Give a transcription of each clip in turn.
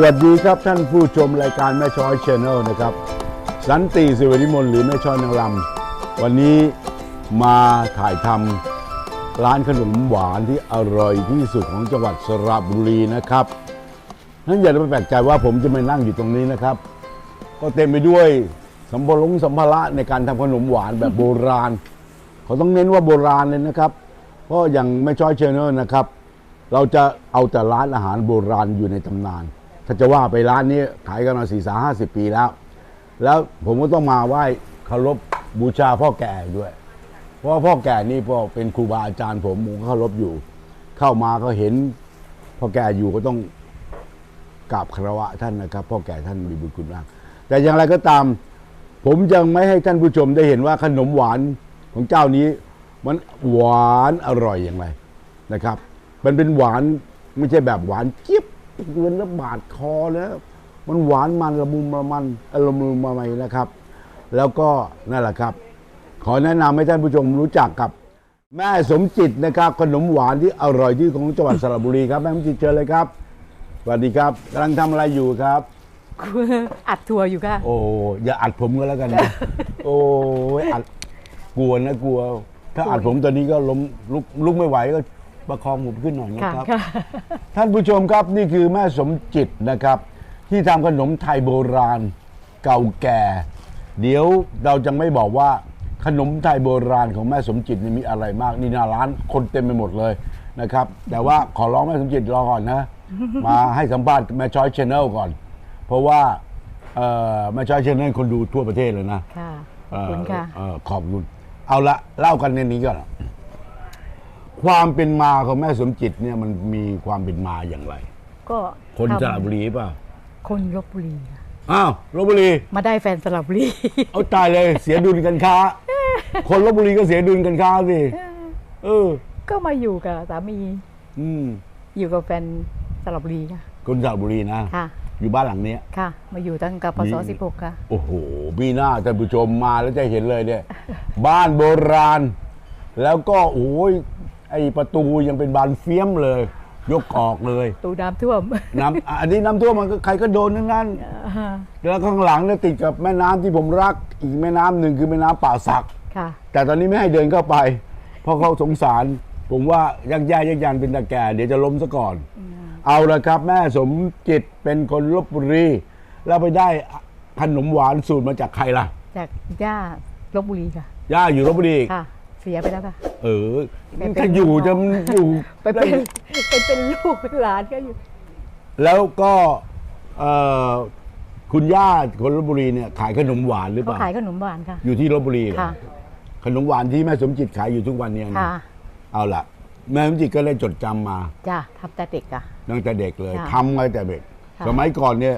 สวัสดีครับท่านผู้ชมรายการแม่ช้อยชแนลนะครับ สันติสิวิมลหรือแม่ช้อยนางลำวันนี้มาถ่ายทำร้านขนมหวานที่อร่อยที่สุดของจังหวัดสระบุรีนะครับนั้นอย่าไปแปลกใจว่าผมจะมานั่งอยู่ตรงนี้นะครับ ก็เต็มไปด้วยสัมภาระสัมภาระในการทำขนมหวานแบบโบราณเขาต้องเน้นว่าโบราณเลยนะครับ เพราะอย่างแม่ช้อยเชนเนอร์นะครับ เราจะเอาแต่ร้านอาหารโบราณอยู่ในตำนาน ถ้าจะว่าไปร้านนี้ขายกันมาสี่สาห้าสิบปีแล้ว แล้วผมก็ต้องมาไหว้เคารพบูชาพ่อแก่ด้วย เพราะพ่อแก่นี่พอเป็นครูบาอาจารย์ผมผมก็เคารพอยู่ เข้ามาก็เห็นพ่อแก่อยู่ก็ต้องกราบคารวะท่านนะครับพ่อแก่ท่านมีบุญคุณมาก แต่อย่างไรก็ตาม ผมยังไม่ให้ท่านผู้ชมได้เห็นว่าขนมหวานของเจ้านี้ มันหวานอร่อยอย่างไรนะครับ มันเป็นหวานไม่ใช่แบบหวานเจี๊ยบ เงินแล้วบาดคอแล้วมันหวานมันละมุมละมันอารมณ์ละไมนะครับ แล้วก็นั่นแหละครับ ขอแนะนำให้ท่านผู้ชมรู้จักกับ แม่สมจิตนะครับขนมหวานที่อร่อยที่สุดของจังหวัดสระบุรีครับแม่สมจิตเชิญเลยครับสวัสดีครับกำลังทำอะไรอยู่ครับอัดทัวร์อยู่ค่ะโอ้อย่าอัดผมก็แล้วกันนะโอ้ยอัดกลัวนะกลัว ถ้าอัดผมตอนนี้ก็ล้มลุกลุกไม่ไหวก็ ประคองผมขึ้นหน่อยนะค่ะครับค่ะท่านผู้ชมครับนี่คือแม่สมจิตนะครับ ที่ทำขนมไทยโบราณเก่าแก่ เดี๋ยวเราจะไม่บอกว่าขนมไทยโบราณของแม่สมจิตนี่มีอะไรมาก นี่หน้าร้านคนเต็มไปหมดเลยนะครับ แต่ว่าขอร้องแม่สมจิตรอก่อนนะ มาให้สัมภาษณ์แม่ช้อยชแนลก่อน เพราะว่าเอ่อแม่ช้อยชแนลคนดูทั่วประเทศเลยนะค่ะขเอ่อบอคุณค่ะ เอ่อขอบคุณเอาละเล่ากันในนี้ก่อน ความเป็นมาของแม่สมจิตเนี่ยมันมีความเป็นมาอย่างไร ก็คนทำสระบุรีเปล่าคนลบบุรีค่ะอ้าวลบบุรี มาได้แฟนสระบุรี เอาตายเลยเสียดุลกันค้า คนลบบุรีก็เสียดุลกันค้าสิเออ ก็มาอยู่กับสามีอืมอยู่กับแฟนสระบุรีค่ะคนสระบุรีนะค่ะ อยู่บ้านหลังเนี้ย ค่ะ มาอยู่ตั้งกับพศนี่สิบหกค่ะ โอ้โหมีหน้าท่านผู้ชมมาแล้วจะเห็นเลยเนี่ย บ้านโบราณ แล้วก็โอ้ย ไอประตูยังเป็นบานเฟี้ยมเลย ยกออกเลยตูน้ำท่วม น้ำอะอันนี้น้ำท่วมมันก็ใครก็โดนทั้งนั้นแล้วข้างหลังเนี่ยติดกับแม่น้ำที่ผมรัก อีกแม่น้ำหนึ่งคือแม่น้ำป่าสัก ค่ะ แต่ตอนนี้ไม่ให้เดินเข้าไป เพราะเขาสงสาร ผมว่ายักแย่ยักยันเป็นตาแก่เดี๋ยวจะล้มซะก่อน เอาละครับ แม่สมจิตเป็นคนลบบุรีแล้วไปได้ขนมหวานสูตรมาจากใครล่ะ จากย่าลบบุรีค่ะย่าอยู่ลบบุรีอีกค่ะ เสียไปแล้วค่ะ เออไปเป็นถ้าอยู่จะอยู่ไปเป็นไปเป็นลูกเป็นหลานก็อยู่ แล้วก็เอ่อคุณย่าคนลบบุรีเนี่ยขายขนมหวานหรือเปเขาล่าขายขนมหวานค่ะ อยู่ที่ลบบุรีเหรอค่ะ ขนมหวานที่แม่สมจิตขายอยู่ทุกวันเนี่ยนะค่ะเอาล่ะ แม่สมจิตก็เลยจดจำมาจ้าทับแต่เด็กค่ะ ตั้งแต่เด็กเลยค่ะทำมาตั้งแต่เด็ก ค่ะสมัยก่อนเนี่ย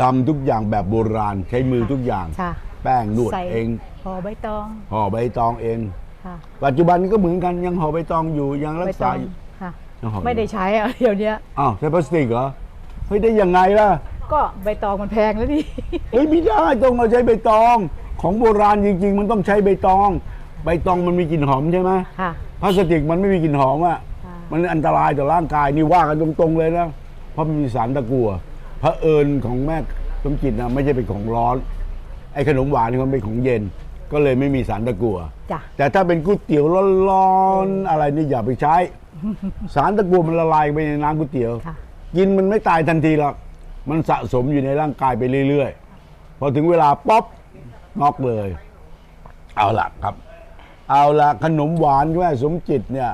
ทำทุกอย่างแบบโบราณใช้มือทุกอย่าง ค่ะ แป้งนวดใส่เองห่อใบตอง ห่อใบตองเอง ค่ะปัจจุบันนี้ก็เหมือนกันยังห่อใบตองอยู่ยังรัใบกตษาองอยู่ค่ะ ยังห่ออยู่ไม่ได้ใช้อะเดี๋ยวเนี้ยอ้าวใช้พลาสติกเหรอเฮ้ยได้ยังไงล่ะก็ใบตองมันแพงแล้วดิเฮ้ยไม่ได้ต้องเอาใช้ใบตอง ของโบราณจริง ๆ มันต้องใช้ใบตอง ใบตองมันมีกลิ่นหอมใช่ไหมค่ะ พลาสติกมันไม่มีกลิ่นหอมอะค่ะมันอันตรายต่อร่างกายนี่ว่ากันตรงๆเลยนะเพราะมันมีสารตะกั่วพระเผอิญของแม่สมจิตนะไม่ใช่เป็นของร้อน ไอ้ขนมหวานนี่มันเป็นของเย็น ก็เลยไม่มีสารตะกั่วจ้ะ แต่ถ้าเป็นก๋วยเตี๋ยวร้อนๆอะไรนี่อย่าไปใช้ สารตะกั่วมันละลายไปในน้ำก๋วยเตี๋ยว ค่ะ กินมันไม่ตายทันทีหรอกมันสะสมอยู่ในร่างกายไปเรื่อยๆ พอถึงเวลาป๊อปน็อกเลย เอาล่ะครับ เอาล่ะขนมหวานแม่สมจิตเนี่ย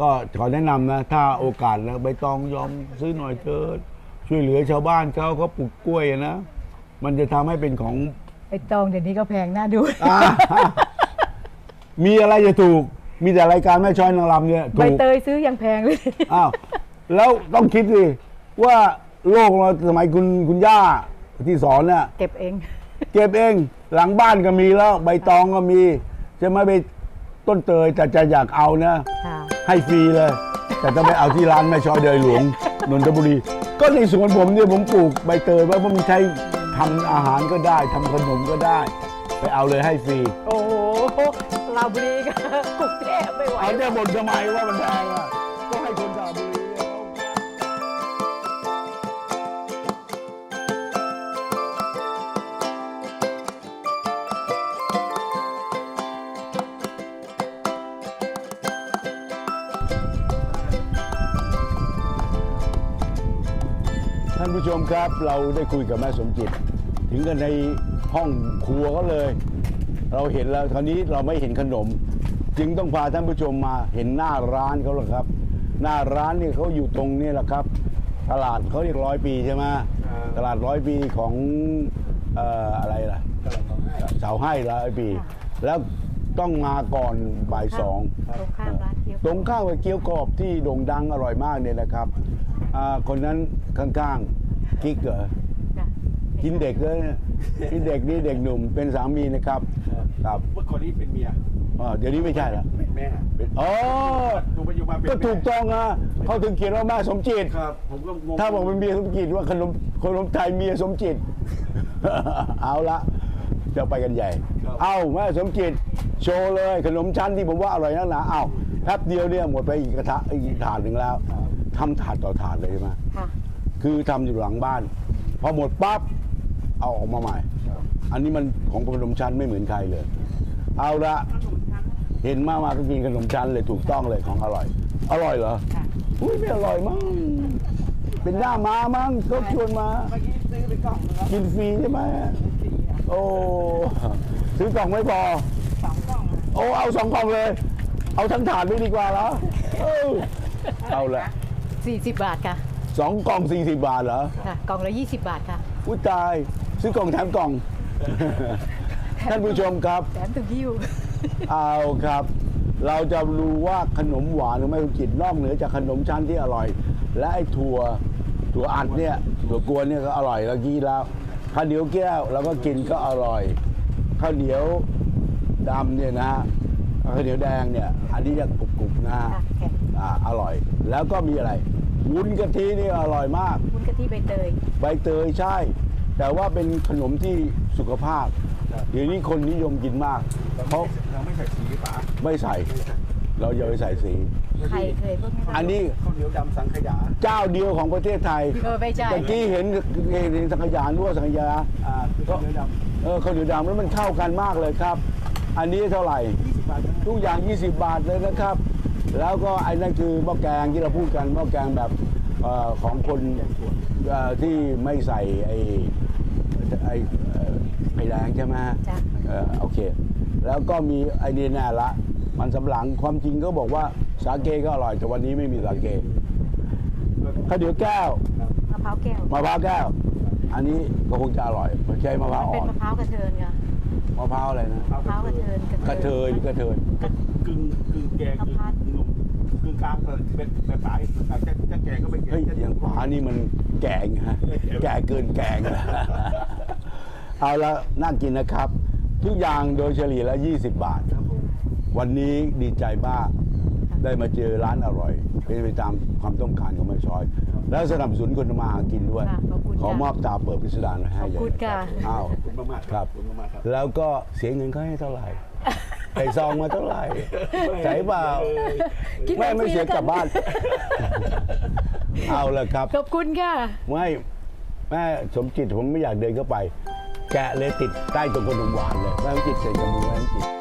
ก็ขอแนะนำนะ ถ้าโอกาสแล้วใบตองยอมซื้อหน่อยเถิดช่วยเหลือชาวบ้านเขาเขาปลูกกล้วยอะนะ มันจะทำให้เป็นของ ใบตองเดี๋ยวนี้ก็แพงน่าดู อ่า มีอะไรจะถูก มีแต่รายการแม่ช้อยนางรำเนี่ยใบถูก เตยซื้อยังแพงเลย อ้าว แล้วต้องคิดสิว่าโลกเราสมัยคุณคุณย่าที่สอนเนี่ย เก็บเอง เก็บเองหลังบ้านก็มีแล้ว ใบตองก็มี จะไม่ไปต้นเตยแต่จะอยากเอานะ ค่ะ ให้ฟรีเลย แต่ต้องไปเอาที่ร้านแม่ช้อยเดยหลวงนนทบุรี ก็ในสวนผมเนี่ยผมปลูกใบเตยไว้เพราะมันใช้ ทำอาหารก็ได้ทำขนมก็ได้ ไปเอาเลยให้ฟรีโอ้โหลาบุรีกับกรุงเทพไม่ไหว เอาเนี่ยบ่นทำไมว่ามันแพงอะก็ให้คนสระบุรีานผู้ชมครับ เราได้คุยกับแม่สมจิต ถึงกันในห้องครัวเขาเลย เราเห็นแล้วคราวนี้เราไม่เห็นขนม จึงต้องพาท่านผู้ชมมาเห็นหน้าร้านเขาแล้วครับ หน้าร้านเนี่ยเขาอยู่ตรงนี้แหละครับ ตลาดเขาเรียกร้อยปีใช่ไหมตลาดร้อยปีของเอ่ออะไรล่ะเสาให้ร้อยปี แล้วต้องมาก่อนบ่ายสอง ตรงข้ามร้านเกี๊ยวตรงข้าวกับเกี๊ยวกรอบที่โด่งดังอร่อยมากเนี่ยนะครับอ่าคนนั้นข้างๆ กิ๊กเหรอจ้ะกินเด็กเลยเนี่ยกินเด็กนี่เด็กหนุ่มเป็นสามีนะครับครับเมื่อก่อนนี้เป็นเมียอ่าเดี๋ยวนี้ไม่ใช่ละเป็นแม่เป็นอ๋อดูปัจจุบันเป็นก็แม่ถูกต้องอะเขาถึงเขียนว่าแม่สมจิต ครับ ผมก็งงถ้าบอกเป็นเมียสมจิตว่าขนมขนมไทยเมียสมจิต เอาละจะไปกันใหญ่ เอาแม่สมจิตโชว์เลยขนมชั้นที่ผมว่าอร่อยนักหนาเอาแป๊บเดียวเนี่ยหมดไปอีกกระทะอีกถาดหนึ่งแล้วทำถาดต่อถาดเลยใช่ไหมค่ะ คือทำอยู่หลังบ้าน พอหมดปั๊บเอาออกมาใหม่ อันนี้มันของขนมชั้นไม่เหมือนใครเลย เอาละเห็นมามาก็กินขนมชั้นเลยถูกต้องเลยของอร่อย อร่อยเหรอค่ะอุ้ยไม่อร่อยมั้งเป็นหน้ามามั้งเขาชวนมา เมื่อกี้ซื้อเป็นกล่องนะครับกินฟรีใช่ไหมโอ้ซื้อกล่องไม่พอ สองกล่องโอ้เอาสองกล่องเลย เอาทั้งถาดไม่ดีกว่าเหรอเออเอาละ40 บาทค่ะ สองกล่องสี่สิบบาทเหรอค่ะกล่องละ 20 บาทค่ะ อุ้ยตาย ซื้อกล่องแถมกล่อง ท่านผู้ชมครับ แถมถึงหิ้วเอาครับ เราจะรู้ว่าขนมหวานหรือไม่คุณจิตนอกเหนือจากขนมชั้นที่อร่อย และไอ้ถั่วถั่วอัดเนี่ยถั่วกวนเนี่ยก็อร่อยแล้วกี้แล้วข้าวเหนียวแก้วเราก็กินก็อร่อยข้าวเหนียวดำเนี่ยนะฮะข้าวเหนียวแดงเนี่ย อันนี้จะกรุบๆนะฮะค่ะแข็งอ่าอร่อยแล้วก็มีอะไร วุ้นกะทินี่อร่อยมาก วุ้นกะทิใบเตย ใบเตยใช่ แต่ว่าเป็นขนมที่สุขภาพเดี๋ยวนี้คนนิยมกินมากเพราะเราไม่ใส่สีฝาไม่ใส่ เราอย่าไปใส่สีใครเคยพวกนี้อันนี้ข้าวเหนียวดำสังขยา เจ้าเดียวของประเทศไทยเออไม่ใช่ตะกี้เห็นเห็นสังขยานึกว่าสังขยาอ่าคือข้าวเหนียวดเออข้าวเหนียวดำแล้วมันเข้ากันมากเลยครับ อันนี้เท่าไหร่ำ20บาทนะทุกอย่าง 20 บาทเลยนะครับ แล้วก็ไอ้นั่นคือหม้อแกงที่เราพูดกันหม้อแกงแบบเอ่อของคนเอ่อที่ไม่ใส่ไอ้ไอ้เอ่อไข่แดงใช่ไหมฮะจ้ะ เออโอเค แล้วก็มีไอ้นี่แน่ละ มันสำปะหลังความจริงก็บอกว่าสาเกก็อร่อยแต่วันนี้ไม่มีสาเกข้าวเดียวแก้ว มะพร้าวแก้วมะพร้าวแก้ว อันนี้ก็คงจะอร่อยไม่ใช่มะพร้าวมันเป็อ่นอนมะพร้าวกระเทินค่ะ มะพร้าวอะไรนะมะพร้าวกระเทินกระเทยหรือกระเทยกึ่งกึ่งแกงกึ่งหนุ่มกึ่งกลางเป็นเป็นปลายอาจจะจะแกงก็เป็นแกงเฮ้ยอย่างป๋านี่มันแก่งฮะแก่เกินแก่งเอาละน่ากินนะครับ ทุกอย่างโดยเฉลี่ยแล้ว20 บาทครับผมวันนี้ดีใจมากได้มาเจอร้านอร่อย เป็นไปตามความต้องการของแม่ชอย แล้วสนับสนุนคนทำมาหากินด้วยค่ะขอบคุณขอค่ะมอบตาเปิดพิสดารไว้ให้ขอบเลยคุณค่ะอ้าวขอบคุณ มากๆครับขอบคุณมากๆครับ แล้วก็เสียเงินเขาให้เท่าไหร่ ใส่ซองมาเท่าไหร่ใส่เปล่ากินไม่ไม่ฟรีเสียแล้วกลับบ้าน เอาละครับ ขอบคุณค่ะ ไม่แม่สมจิตผมไม่อยากเดินเข้าไป แกะเลยติดใต้ตรงขนมหวานเลยแม่สมจิตเสร็จกับมือแม่สมจิต